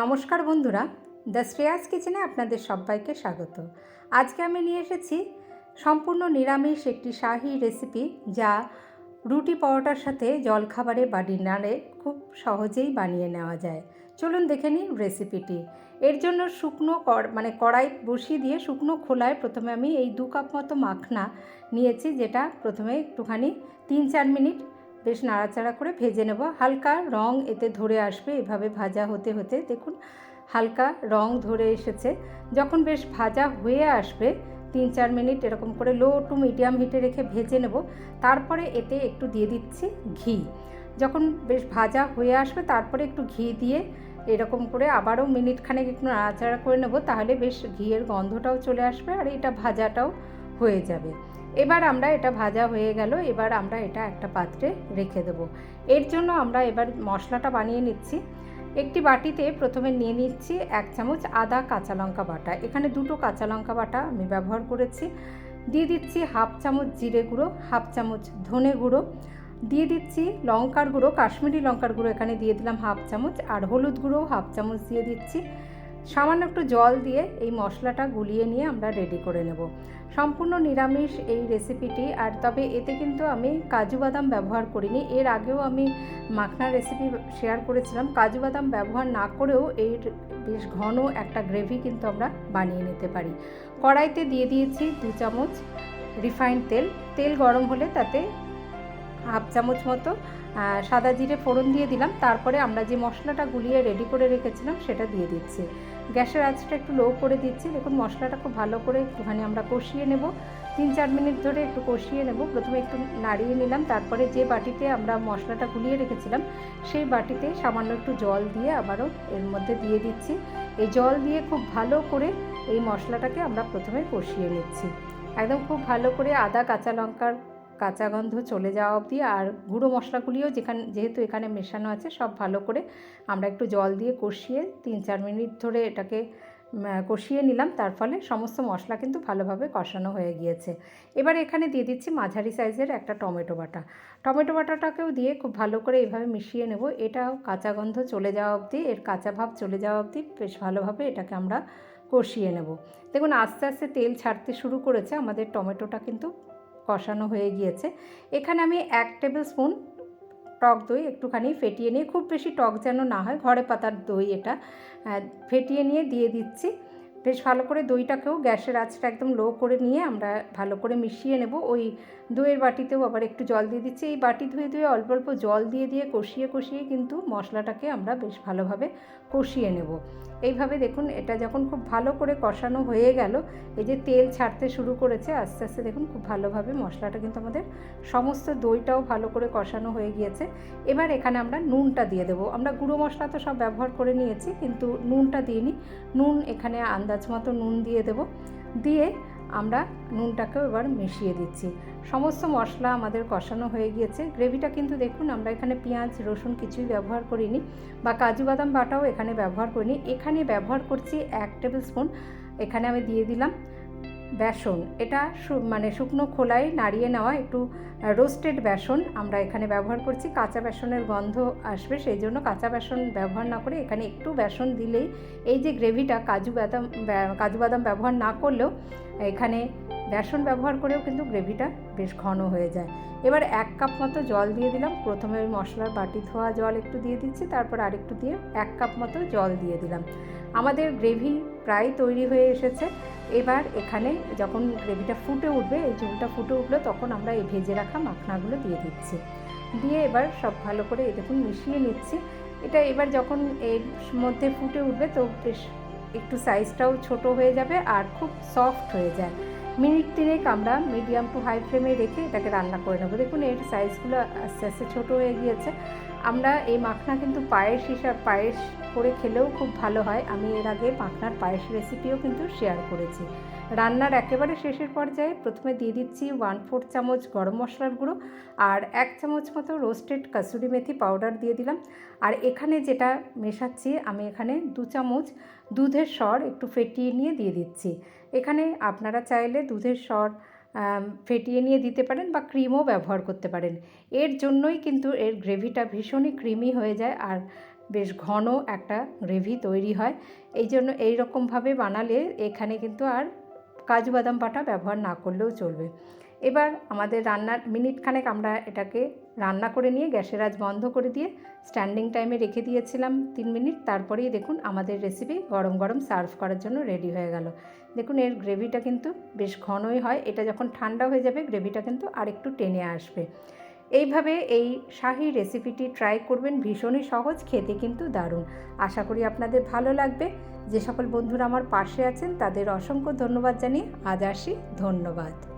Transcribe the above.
নমস্কার বন্ধুরা, দ্য শ্রেয়াস কিচেনে আপনাদের সবাইকে স্বাগত। আজকে আমি নিয়ে এসেছি সম্পূর্ণ নিরামিষ একটি শাহি রেসিপি যা রুটি পরোটার সাথে জলখাবারে বা ডিনারে খুব সহজেই বানিয়ে নেওয়া যায়। চলুন দেখে নিই রেসিপিটি এর জন্য শুকনো মানে কড়াই বসিয়ে দিয়ে শুকনো খোলায় প্রথমে আমি এই দু কাপ মতো মাখনা নিয়েছি, যেটা প্রথমে একটুখানি তিন চার মিনিট বেশ নাড়াচাড়া করে ভেজে নেব। হালকা রং এতে ধরে আসবে, এভাবে ভাজা হতে হতে। দেখুন, হালকা রং ধরে এসেছে। যখন বেশ ভাজা হয়ে আসবে, তিন চার মিনিট এরকম করে লো টু মিডিয়াম হিটে রেখে ভেজে নেব। তারপরে এতে একটু দিয়ে দিচ্ছি ঘি। যখন বেশ ভাজা হয়ে আসবে, তারপরে একটু ঘি দিয়ে এরকম করে আবারও মিনিট খানেক একটু নাড়াচাড়া করে নেব, তাহলে বেশ ঘিয়ের গন্ধটাও চলে আসবে আর এটা ভাজাটাও হয়ে যাবে। এবার আমরা এটা ভাজা হয়ে গেল, এবার আমরা এটা একটা পাত্রে রেখে দেব। এর জন্য আমরা এবার মশলাটা বানিয়ে নিচ্ছি। একটি বাটিতে প্রথমে নিয়ে নিচ্ছি এক চামচ আদা কাঁচা লঙ্কা বাটা। এখানে দুটো কাঁচা লঙ্কা বাটা আমি ব্যবহার করেছি। দিয়ে দিচ্ছি হাফ চামচ জিরে গুঁড়ো, হাফ চামচ ধনে গুঁড়ো। দিয়ে দিচ্ছি লঙ্কার গুঁড়ো, কাশ্মীরি লঙ্কার গুঁড়ো এখানে দিয়ে দিলাম হাফ চামচ। আর হলুদ গুঁড়ো হাফ চামচ দিয়ে দিচ্ছি। সামান্য একটু জল দিয়ে এই মশলাটা গুলিয়ে নিয়ে আমরা রেডি করে নেব। সম্পূর্ণ নিরামিষ এই রেসিপিটি আর তবে এতে কিন্তু আমি কাজু বাদাম ব্যবহার করিনি। এর আগেও আমি মাখনা রেসিপি শেয়ার করেছিলাম। কাজু বাদাম ব্যবহার না করেও এর বেশ ঘন একটা গ্রেভি কিন্তু আমরা বানিয়ে নিতে পারি। কড়াইতে দিয়ে দিয়েছি দু চামচ রিফাইন্ড তেল। তেল গরম হলে তাতে হাফ চামচ মতো সাদা জিরে ফোড়ন দিয়ে দিলাম। তারপরে আমরা যে মশলাটা গুলিয়ে রেডি করে রেখেছিলাম, সেটা দিয়ে দিচ্ছি। গ্যাসের আঁচটা একটু লো করে দিচ্ছি। দেখুন, মশলাটা খুব ভালো করে একটুখানি আমরা কষিয়ে নেব। তিন চার মিনিট ধরে একটু কষিয়ে নেব। প্রথমে একটু নাড়িয়ে নিলাম। তারপরে যে বাটিতে আমরা মশলাটা গুলিয়ে রেখেছিলাম, সেই বাটিতে সামান্য একটু জল দিয়ে আবারও এর মধ্যে দিয়ে দিচ্ছি। এই জল দিয়ে খুব ভালো করে এই মশলাটাকে আমরা প্রথমে কষিয়ে নিচ্ছি। একদম খুব ভালো করে আদা, কাঁচা লঙ্কার কাঁচা গন্ধ চলে যাওয়া অবধি আর গুঁড়ো মশলাগুলিও যেখানে, যেহেতু এখানে মেশানো আছে সব ভালো করে আমরা একটু জল দিয়ে কষিয়ে তিন চার মিনিট ধরে এটাকে কষিয়ে নিলাম। তার ফলে সমস্ত মশলা কিন্তু ভালোভাবে কষানো হয়ে গিয়েছে। এবার এখানে দিয়ে দিচ্ছি মাঝারি সাইজের একটা টমেটো বাটা। টমেটো বাটাটাকেও দিয়ে খুব ভালো করে এইভাবে মিশিয়ে নেব। এটাও কাঁচা গন্ধ চলে যাওয়া অবধি, এর কাঁচা ভাব চলে যাওয়া অবধি বেশ ভালোভাবে এটাকে আমরা কষিয়ে নেব। দেখুন আস্তে আস্তে তেল ছাড়তে শুরু করেছে। আমাদের টমেটোটা কিন্তু কষানো হয়ে গিয়েছে। এখানে আমি এক টেবিল স্পুন টক দই একটুখানি ফেটিয়ে নিয়ে, খুব বেশি টক যেন না হয়, ঘরে পাতার দই এটা ফেটিয়ে নিয়ে দিয়ে দিচ্ছি। বেশ ভালো করে দইটাকেও গ্যাসের আঁচটা একদম লো করে নিয়ে আমরা ভালো করে মিশিয়ে নেব। ওই দইয়ের বাটিতেও আবার একটু জল দিয়ে দিচ্ছি। এই বাটি ধুয়ে ধুয়ে অল্প অল্প জল দিয়ে দিয়ে কষিয়ে কষিয়ে কিন্তু মশলাটাকে আমরা বেশ ভালোভাবে কষিয়ে নেব। এইভাবে দেখুন, এটা যখন খুব ভালো করে কষানো হয়ে গেল, এই যে তেল ছাড়তে শুরু করেছে, আস্তে আস্তে দেখুন খুব ভালোভাবে মশলাটা কিন্তু আমাদের সমস্ত দইটাও ভালো করে কষানো হয়ে গিয়েছে। এবার এখানে আমরা নুনটা দিয়ে দেবো। আমরা গুঁড়ো মশলা তো সব ব্যবহার করে নিয়েছি, কিন্তু নুনটা দিইনি। নুন এখানে আন্দাজ মতো নুন দিয়ে দেব। দিয়ে আমরা নুনটাকেও এবার মিশিয়ে দিচ্ছি। সমস্ত মশলা আমাদের কষানো হয়ে গিয়েছে। গ্রেভিটা কিন্তু দেখুন, আমরা এখানে পেঁয়াজ, রসুন কিছুই ব্যবহার করিনি বা কাজু বাদাম বাটাও এখানে ব্যবহার করিনি। এখানে ব্যবহার করছি এক টেবিল স্পুন। এখানে আমি দিয়ে দিলাম বেসন। এটা মানে শুকনো খোলায় নাড়িয়ে নেওয়া একটু রোস্টেড বেসন আমরা এখানে ব্যবহার করছি। কাঁচা বেসনের গন্ধ আসবে, সেই জন্য কাঁচা বেসন ব্যবহার না করে এখানে একটু বেসন দিলেই এই যে গ্রেভিটা কাজু বাদাম কাজু বাদাম ব্যবহার না করলেও এখানে বেসন ব্যবহার করেও কিন্তু গ্রেভিটা বেশ ঘন হয়ে যায়। এবার এক কাপ মতো জল দিয়ে দিলাম। প্রথমে ওই মশলার বাটি ধোয়া জল একটু দিয়ে দিচ্ছি, তারপর আরেকটু দিয়ে এক কাপ মতো জল দিয়ে দিলাম। আমাদের গ্রেভি প্রায় তৈরি হয়ে এসেছে। এবার এখানে যখন গ্রেভিটা ফুটে উঠবে, এই ঝোলটা ফুটে উঠল, তখন আমরা এই ভেজে রাখা মাখনাগুলো দিয়ে দিচ্ছি। দিয়ে এবার সব ভালো করে দেখুন মিশিয়ে নিচ্ছি। এটা এবার যখন এর মধ্যে ফুটে উঠবে, তো বেশ একটু সাইজটাও ছোট হয়ে যাবে আর খুব সফট হয়ে যায়। মিনিট তিনেক আমরা মিডিয়াম টু হাই ফ্লেমে রেখে এটাকে রান্না করে নেব। দেখুন, এর সাইজগুলো আস্তে আস্তে ছোটো হয়ে গিয়েছে। আমরা এই মাখনা কিন্তু পায়েস হিসাব, পায়েস করে খেলেও খুব ভালো হয়। আমি এর আগে মাখনার পায়েস রেসিপিও কিন্তু শেয়ার করেছি। রান্নার একেবারে শেষের পর্যায়ে প্রথমে দিয়ে দিচ্ছি ওয়ান ফোর চামচ গরম মশলার গুঁড়ো আর এক চামচ মতো রোস্টেড কাসুরি মেথি পাউডার দিয়ে দিলাম। আর এখানে যেটা মেশাচ্ছি, আমি এখানে দু চামচ দুধের স্বর একটু ফেটিয়ে নিয়ে দিয়ে দিচ্ছি। এখানে আপনারা চাইলে দুধের স্বর ফেটিয়ে নিয়ে দিতে পারেন বা ক্রিমও ব্যবহার করতে পারেন। এর জন্যই কিন্তু এর গ্রেভিটা ভীষণই ক্রিমি হয়ে যায় আর বেশ ঘন একটা গ্রেভি তৈরি হয়। এই জন্য এইরকমভাবে বানালে এখানে কিন্তু আর কাজু বাদাম বাটা ব্যবহার না করলেও চলবে। এবার আমাদের রান্নার মিনিট খানেক আমরা এটাকে রান্না করে নিয়ে গ্যাসের আজ বন্ধ করে দিয়ে স্ট্যান্ডিং টাইমে রেখে দিয়েছিলাম তিন মিনিট। তারপরেই দেখুন আমাদের রেসিপি গরম গরম সার্ভ করার জন্য রেডি হয়ে গেল। দেখুন এর গ্রেভিটা কিন্তু বেশ ঘনই হয়। এটা যখন ঠান্ডা হয়ে যাবে গ্রেভিটা কিন্তু আরেকটু টেনে আসবে। এইভাবে এই শাহি রেসিপিটি ট্রাই করবেন, ভীষণই সহজ, খেতে কিন্তু দারুণ। আশা করি আপনাদের ভালো লাগবে। যে সকল বন্ধুরা আমার পাশে আছেন, তাদের অসংখ্য ধন্যবাদ জানিয়ে আজ আসি। ধন্যবাদ।